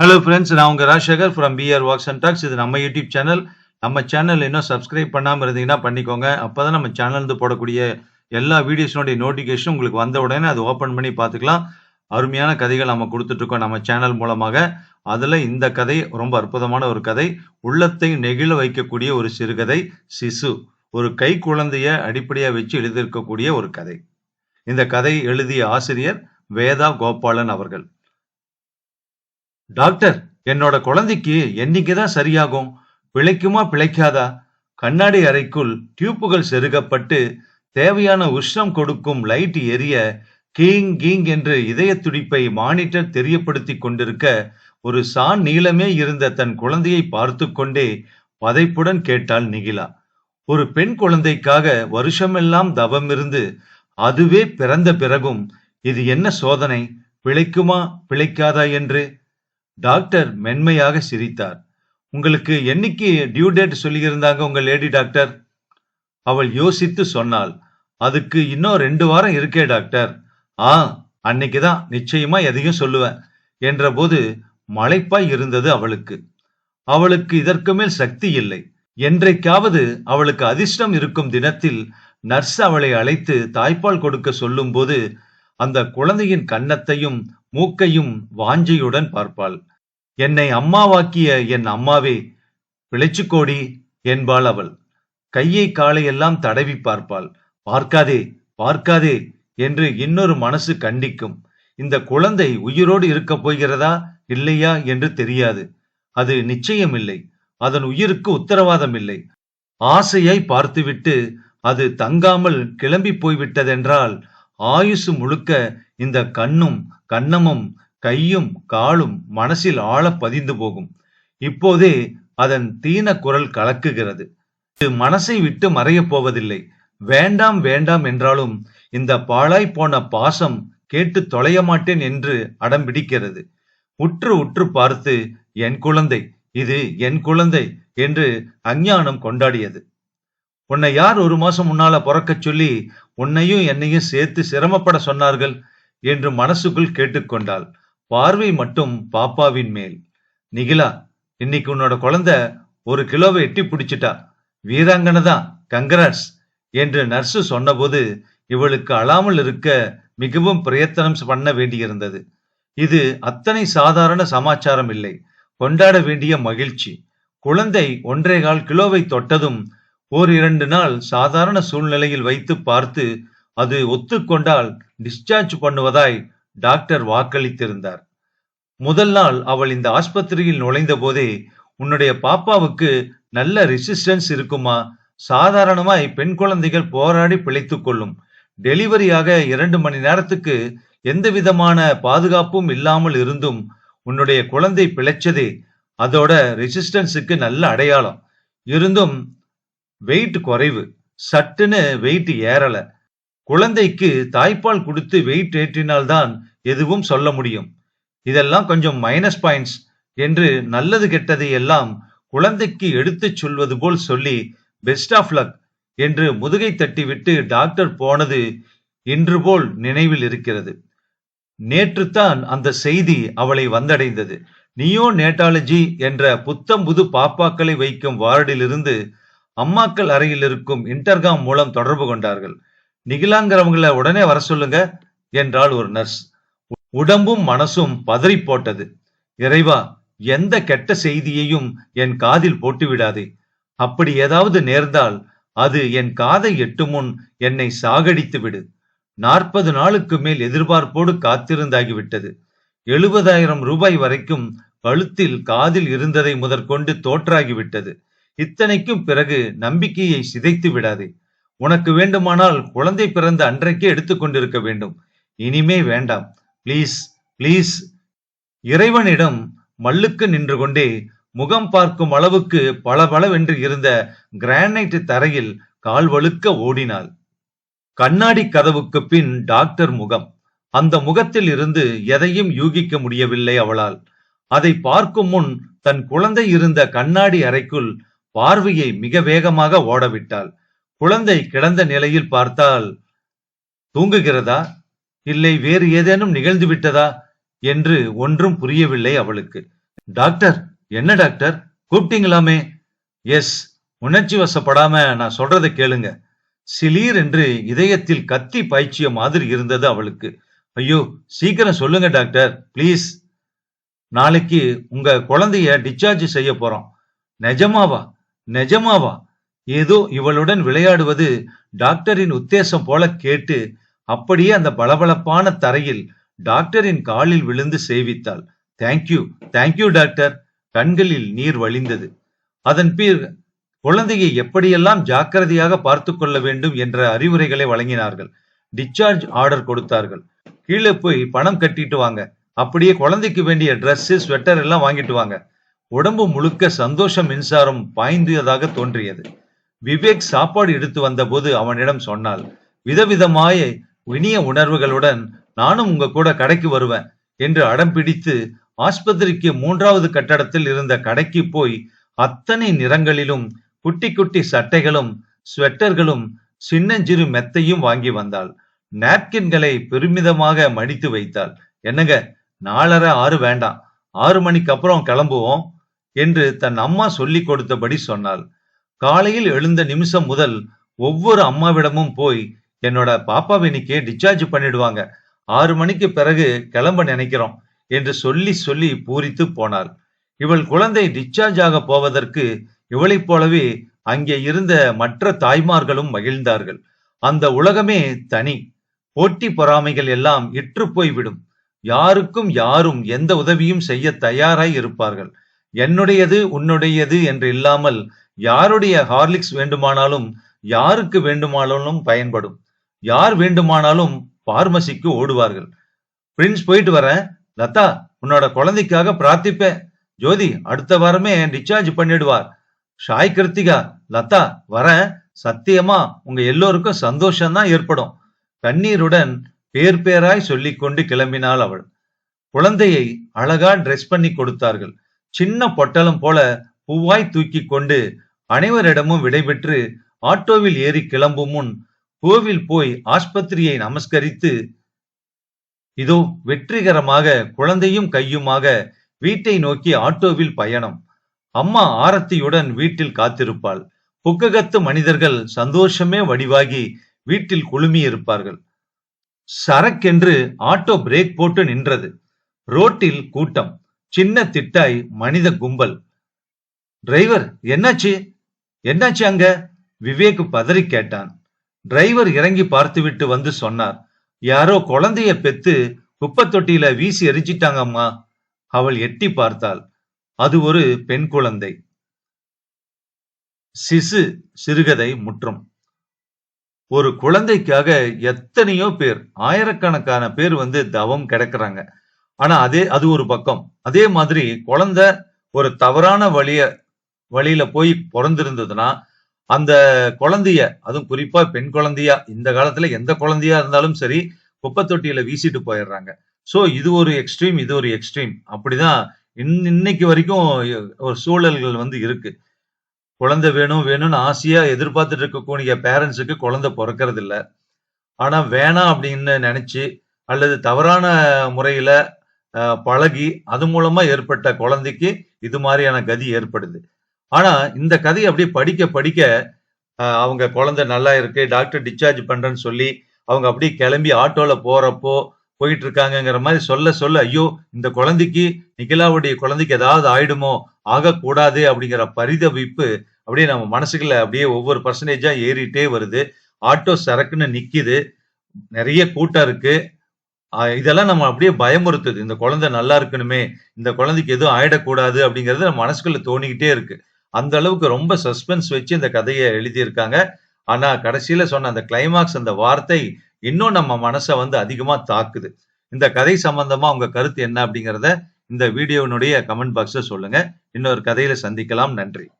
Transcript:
Hello friends நான் உங்கள் Rajasekar from PR walks and talks இது நம்ம யூடியூப் சேனல் நம்ம சேனல் இன்னும் சப்ஸ்கிரைப் பண்ணாமல் இருந்தீங்கன்னா பண்ணிக்கோங்க. அப்போ தான் நம்ம சேனல்ந்து போடக்கூடிய எல்லா வீடியோஸினுடைய நோட்டிஃபிகேஷன் உங்களுக்கு வந்த உடனே அது ஓப்பன் பண்ணி பார்த்துக்கலாம். அருமையான கதைகள் நம்ம கொடுத்துட்ருக்கோம் நம்ம சேனல் மூலமாக. அதில் இந்த கதை ரொம்ப அற்புதமான ஒரு கதை. உள்ளத்தை நெகிழ வைக்கக்கூடிய ஒரு சிறுகதை சிசு. ஒரு கை குழந்தைய அடிப்படையாக வச்சு எழுதியிருக்கக்கூடிய ஒரு கதை. இந்த கதை எழுதிய ஆசிரியர் வேதா கோபாலன் அவர்கள். டாக்டர் என்னோட குழந்தைக்கு என்னைக்குதான் சரியாகும். பிழைக்குமா பிழைக்காதா? கண்ணாடி அறைக்குள் டியூப்புகள் செருகப்பட்டு தேவையான உஷ்ணம் கொடுக்கும் லைட் எரிய கீங் கீங் என்று இதய துடிப்பை மானிட்டர் தெரியப்படுத்தி கொண்டிருக்க ஒரு சான் நீளமே இருந்த தன் குழந்தையை பார்த்து கொண்டே பதைப்புடன் கேட்டாள் நிகிலா. ஒரு பெண் குழந்தைக்காக வருஷமெல்லாம் தவம் இருந்து அதுவே பிறந்த பிறகும் இது என்ன சோதனை? பிழைக்குமா பிழைக்காதா என்று டாக்டர் மென்மையாக சிரித்தார். உங்களுக்கு என்னைக்கு டியூ டேட் சொல்லியிருந்தாங்க உங்க லேடி டாக்டர்? அவள் யோசித்து சொன்னாள். அதுக்கு இன்னும் ரெண்டு வாரம் இருக்கே டாக்டர். ஆ அன்னைக்கு தான் நிச்சயமா எதையும் சொல்லுவேன் என்றபோது மலைப்பாய் இருந்தது அவளுக்கு. அவளுக்கு இதற்கு மேல் சக்தி இல்லை. என்றைக்காவது அவளுக்கு அதிர்ஷ்டம் இருக்கும் தினத்தில் நர்ஸ் அவளை அழைத்து தாய்ப்பால் கொடுக்க சொல்லும்போது அந்த குழந்தையின் கன்னத்தையும் மூக்கையும் வாஞ்சையுடன் பார்ப்பாள். என்னை அம்மாவாக்கிய என் அம்மாவே பிழைச்சுக்கோடி என்பாள் அவள். கையை காலையெல்லாம் தடவி பார்ப்பாள். பார்க்காதே பார்க்காதே என்று இன்னொரு மனசு கண்டிக்கும். இந்த குழந்தை உயிரோடு இருக்கப் போகிறதா இல்லையா என்று தெரியாது. அது நிச்சயமில்லை. அதன் உயிருக்கு உத்தரவாதம் இல்லை ஆசையாய் பார்த்துவிட்டு அது தங்காமல் கிளம்பி போய்விட்டதென்றால் ஆயுசு முழுக்க இந்த கண்ணும் கன்னமும் கையும் காலும் மனசில் ஆழ பதிந்து போகும். இப்போதே அதன் தீன குரல் கலக்குகிறது. இது மனசை விட்டு மறையப் போவதில்லை. வேண்டாம் வேண்டாம் என்றாலும் இந்த பாழாய் போன பாசம் கேட்டு தொலைய மாட்டேன் என்று அடம்பிடிக்கிறது உற்று உற்று பார்த்து என் குழந்தை இது என் குழந்தை என்று அஞ்ஞானம் கொண்டாடியது. உன்னை யார் ஒரு மாசம் முன்னால பிறக்கச் சொல்லி உன்னையும் என்னையும் சேர்த்து சிரமப்பட சொன்னார்கள்? என்று மனசுக்குள் கேட்டுக்கொண்டாள். பார்வை மட்டும் பாப்பாவின் மேல். நிகிலா இன்னைக்கு உன்னோட குழந்தை ஒரு கிலோவை எட்டி பிடிச்சிட்டா. வீராங்கனை தான். கங்கராட்ஸ். என்று நர்ஸு சொன்னபோது இவளுக்கு அழாமல் இருக்க மிகவும் பிரயத்தனம் பண்ண வேண்டியிருந்தது. இது அத்தனை சாதாரண சமாச்சாரம் இல்லை. கொண்டாட வேண்டிய மகிழ்ச்சி. குழந்தை ஒன்றே கால் கிலோவை தொட்டதும் ஓர் இரண்டு நாள் சாதாரண சூழ்நிலையில் வைத்து பார்த்து அது ஒத்துக்கொண்டால் டிஸ்சார்ஜ் பண்ணுவதாய் டாக்டர் வாக்களித்திருந்தார். முதல் நாள் அவள் இந்த ஆஸ்பத்திரியில் நுழைந்த போதே உன்னுடைய பாப்பாவுக்கு நல்ல ரெசிஸ்டன்ஸ் இருக்குமா? சாதாரணமாய் பெண் குழந்தைகள் போராடி பிழைத்துக் கொள்ளும். டெலிவரியாக இரண்டு மணி நேரத்துக்கு எந்த விதமான பாதுகாப்பும் இல்லாமல் இருந்தும் உன்னுடைய குழந்தை பிழைச்சதே அதோட ரெசிஸ்டன்ஸுக்கு நல்ல அடையாளம். இருந்தும் வெயிட் குறைவு. சட்டுன்னு வெயிட் ஏறலை. குழந்தைக்கு தாய்ப்பால் கொடுத்து வெயிட் ஏற்றினால்தான் எதுவும் சொல்ல முடியும். இதெல்லாம் கொஞ்சம் மைனஸ் பாயிண்ட்ஸ் என்று நல்லது கெட்டதை எல்லாம் குழந்தைக்கு எடுத்துச் சொல்வது போல் சொல்லி பெஸ்ட் ஆஃப் லக் என்று முதுகை தட்டிவிட்டு டாக்டர் போனது இன்று போல் நினைவில் இருக்கிறது. நேற்றுத்தான் அந்த செய்தி அவளை வந்தடைந்தது. நியோ நேட்டாலஜி என்ற புத்தம் புது பாப்பாக்களை வைக்கும் வார்டிலிருந்து அம்மாக்கள் அறையில் இருக்கும் இன்டர்காம் மூலம் தொடர்பு கொண்டார்கள். நிகிலாங்கிறவங்கள உடனே வர சொல்லுங்க என்றாள் ஒரு நர்ஸ் உடம்பும் மனசும் பதறி போட்டது. இறைவா எந்த கெட்ட செய்தியையும் என் காதில் போட்டு விடாதே. அப்படி ஏதாவது நேர்ந்தால் அது என் காதை எட்டு முன் என்னை சாகடித்து விடு. நாற்பது நாளுக்கு மேல் எதிர்பார்ப்போடு காத்திருந்தாகிவிட்டது எழுபதாயிரம் ரூபாய் வரைக்கும் கழுத்தில் காதில் இருந்ததை முதற்கொண்டு தோற்றாகிவிட்டது இத்தனைக்கும் பிறகு நம்பிக்கையை சிதைத்து விடாதே. உனக்கு வேண்டுமானால் குழந்தை பிறந்த அன்றைக்கே எடுத்துக்கொண்டிருக்க வேண்டும். இனிமே வேண்டாம். ப்ளீஸ் ப்ளீஸ் இறைவனிடம் மல்லுக்கு நின்று கொண்டே முகம் பார்க்கும் அளவுக்கு பளபளவென்று இருந்த கிரானைட் தரையில் கால் வழுக்க ஓடினாள். கண்ணாடி கதவுக்கு பின் டாக்டர் முகம். அந்த முகத்தில் இருந்து எதையும் யூகிக்க முடியவில்லை அவளால். அதை பார்க்கும் முன் தன் குழந்தை இருந்த கண்ணாடி அறைக்குள் பார்வையை மிக வேகமாக ஓடவிட்டாள். குழந்தை கிடந்த நிலையில் பார்த்தால் தூங்குகிறதா? இல்லை வேறு ஏதேனும் நிகழ்ந்து விட்டதா? என்று ஒன்றும் புரியவில்லை அவளுக்கு. டாக்டர் என்ன டாக்டர்? கூப்பிட்டீங்களாமே? எஸ் உணர்ச்சி வசப்படாம நான் சொல்றதை கேளுங்க. சிலீர் என்று இதயத்தில் கத்தி பாய்ச்சிய மாதிரி இருந்தது அவளுக்கு. ஐயோ சீக்கிரம் சொல்லுங்க டாக்டர் ப்ளீஸ். நாளைக்கு உங்க குழந்தைய டிஸ்சார்ஜ் செய்ய போறோம். நிஜமாவா? நிஜமாவா? ஏதோ இவளுடன் விளையாடுவது டாக்டரின் உத்தேசம் போல கேட்டு அப்படியே அந்த பளபளப்பான தரையில் டாக்டரின் காலில் விழுந்து சேவித்தாள். தேங்க்யூ தேங்க்யூ டாக்டர் கண்களில் நீர் வழிந்தது. அதன் பின் குழந்தையை எப்படியெல்லாம் ஜாக்கிரதையாக பார்த்து கொள்ள வேண்டும் என்ற அறிவுரைகளை வழங்கினார்கள். டிஸ்சார்ஜ் ஆர்டர் கொடுத்தார்கள். கீழே போய் பணம் கட்டிட்டு வாங்க. அப்படியே குழந்தைக்கு வேண்டிய Dress ஸ்வெட்டர் எல்லாம் வாங்கிட்டு வாங்க. உடம்பு முழுக்க சந்தோஷம் மின்சாரம் பாய்ந்ததாக தோன்றியது. விவேக் சாப்பாடு எடுத்து வந்தபோது அவனிடம் சொன்னாள் விதவிதமாய இனிய உணர்வுகளுடன் நானும் உங்க கூட கடைக்கு வருவேன் என்று அடம் பிடித்து ஆஸ்பத்திரிக்கு மூன்றாவது கட்டடத்தில் இருந்த கடைக்கு போய் அத்தனை நிறங்களிலும் குட்டி குட்டி சட்டைகளும் ஸ்வெட்டர்களும் சின்னஞ்சிறு மெத்தையும் வாங்கி வந்தாள். நாப்கின்களை பெருமிதமாக மடித்து வைத்தாள். என்னங்க நாலரை ஆறு வேண்டாம். ஆறு மணிக்கு அப்புறம் கிளம்புவோம் என்று தன் அம்மா சொல்லிக் கொடுத்தபடி சொன்னாள். காலையில் எழுந்த நிமிஷம் முதல் ஒவ்வொரு அம்மாவிடமும் போய் என்னோட பாப்பாவை இன்னைக்கு டிஸ்சார்ஜ் பண்ணிடுவாங்க. ஆறு மணிக்கு பிறகு கிளம்ப நினைக்கிறோம் என்று சொல்லி சொல்லி பூரித்து போனாள். இவள் குழந்தை டிஸ்சார்ஜ் ஆக போவதற்கு இவளைப் போலவே அங்கே இருந்த மற்ற தாய்மார்களும் மகிழ்ந்தார்கள். அந்த உலகமே தனி. போட்டி பொறாமைகள் எல்லாம் இற்று போய்விடும் யாருக்கும் யாரும் எந்த உதவியும் செய்ய தயாராய் இருப்பார்கள். என்னுடையது உன்னுடையது என்று இல்லாமல் யாருடைய ஹார்லிக்ஸ் வேண்டுமானாலும் யாருக்கு வேண்டுமானாலும் பயன்படும். யார் வேண்டுமானாலும் பார்மசிக்கு ஓடுவார்கள். பிரின்ஸ் போயிட்டு வரேன். லதா உன்னோட குழந்தைக்காக பிரார்த்திப்பேன். ஜோதி அடுத்த வாரமே டிஸ்சார்ஜ் பண்ணிடுவார். ஷாய் கிருத்திகா லதா வரேன். சத்தியமா உங்க எல்லோருக்கும் சந்தோஷம்தான் ஏற்படும். கண்ணீருடன் பேர் பேராய் சொல்லி கொண்டு கிளம்பினாள் அவள். குழந்தையை அழகா ட்ரெஸ் பண்ணி கொடுத்தார்கள். சின்ன பொட்டலம் போல பூவாய் தூக்கி கொண்டு அனைவரிடமும் விடைபெற்று ஆட்டோவில் ஏறி கிளம்பும் முன் கோவில் போய் ஆஸ்பத்திரியை நமஸ்கரித்து இதோ வெற்றிகரமாக குழந்தையும் கையுமாக வீட்டை நோக்கி ஆட்டோவில் பயணம். அம்மா ஆரத்தியுடன் வீட்டில் காத்திருப்பாள். புக்ககத்து மனிதர்கள் சந்தோஷமே வடிவாகி வீட்டில் குழுமி இருப்பார்கள் சரக்கென்று ஆட்டோ பிரேக் போட்டு நின்றது. ரோட்டில் கூட்டம். சின்ன திட்டாய் மனித கும்பல். டிரைவர் என்னாச்சு? என்னாச்சு அங்க? விவேக் பதறி கேட்டான். டிரைவர் இறங்கி பார்த்துவிட்டு வந்து சொன்னார். யாரோ குழந்தைய பெத்து குப்பை தொட்டியில வீசி எரிச்சிட்டாங்கம்மா அவள் எட்டி பார்த்தாள். அது ஒரு பெண் குழந்தை. சிசு சிறுகதை முற்றும். ஒரு குழந்தைக்காக எத்தனையோ பேர் ஆயிரக்கணக்கான பேர் வந்து தவம் கிடக்குறாங்க. ஆனா அதே அது ஒரு பக்கம். அதே மாதிரி குழந்தை ஒரு தவறான வழிய வழியில போய் பிறந்திருந்ததுன்னா அந்த குழந்தைய அதுவும் குறிப்பா பெண் குழந்தையா இந்த காலத்துல எந்த குழந்தையா இருந்தாலும் சரி குப்பை தொட்டியில வீசிட்டு போயிடுறாங்க. சோ இது ஒரு எக்ஸ்ட்ரீம் இது ஒரு எக்ஸ்ட்ரீம் அப்படிதான் இன்- இன்னைக்கு வரைக்கும் ஒரு சூழல்கள் வந்து இருக்கு. குழந்தை வேணும் வேணும்னு ஆசையா எதிர்பார்த்துட்டு இருக்கக்கூடிய பேரண்ட்ஸுக்கு குழந்தை பிறக்கிறது இல்ல ஆனா வேணாம் அப்படின்னு நினைச்சு அல்லது தவறான முறையில அஹ், பழகி அது மூலமா ஏற்பட்ட குழந்தைக்கு இது மாதிரியான கதி ஏற்படுது. ஆனா இந்த கதையை அப்படியே படிக்க படிக்க அவங்க குழந்தை நல்லா இருக்கு டாக்டர் டிஸ்சார்ஜ் பண்றேன்னு சொல்லி அவங்க அப்படியே கிளம்பி ஆட்டோல போறப்போ போயிட்டு இருக்காங்கங்கிற மாதிரி சொல்ல சொல்ல ஐயோ இந்த குழந்தைக்கு நிகிலாவுடைய குழந்தைக்கு ஏதாவது ஆயிடுமோ ஆகக்கூடாது அப்படிங்கிற பரிதவிப்பு அப்படியே நம்ம மனசுக்குள்ள அப்படியே ஒவ்வொரு பர்சன்டேஜா ஏறிட்டே வருது. ஆட்டோ சரக்குன்னு நிக்குது. நிறைய கூட்டம் இருக்கு. இதெல்லாம் நம்ம அப்படியே பயமுறுத்துது. இந்த குழந்தை நல்லா இருக்கணுமே இந்த குழந்தைக்கு எதுவும் ஆயிடக்கூடாது அப்படிங்கறது நம்ம மனசுக்குள்ள தோணிக்கிட்டே இருக்கு. அந்த அளவுக்கு ரொம்ப சஸ்பென்ஸ் வச்சு இந்த கதையை எழுதியிருக்காங்க. ஆனா கடைசியில சொன்ன அந்த கிளைமாக்ஸ் அந்த வார்த்தை இன்னும் நம்ம மனசை வந்து அதிகமா தாக்குது. இந்த கதை சம்பந்தமா உங்க கருத்து என்ன அப்படிங்கறத இந்த வீடியோனுடைய கமெண்ட் பாக்ஸ்ல சொல்லுங்க. இன்னொரு கதையில சந்திக்கலாம். நன்றி.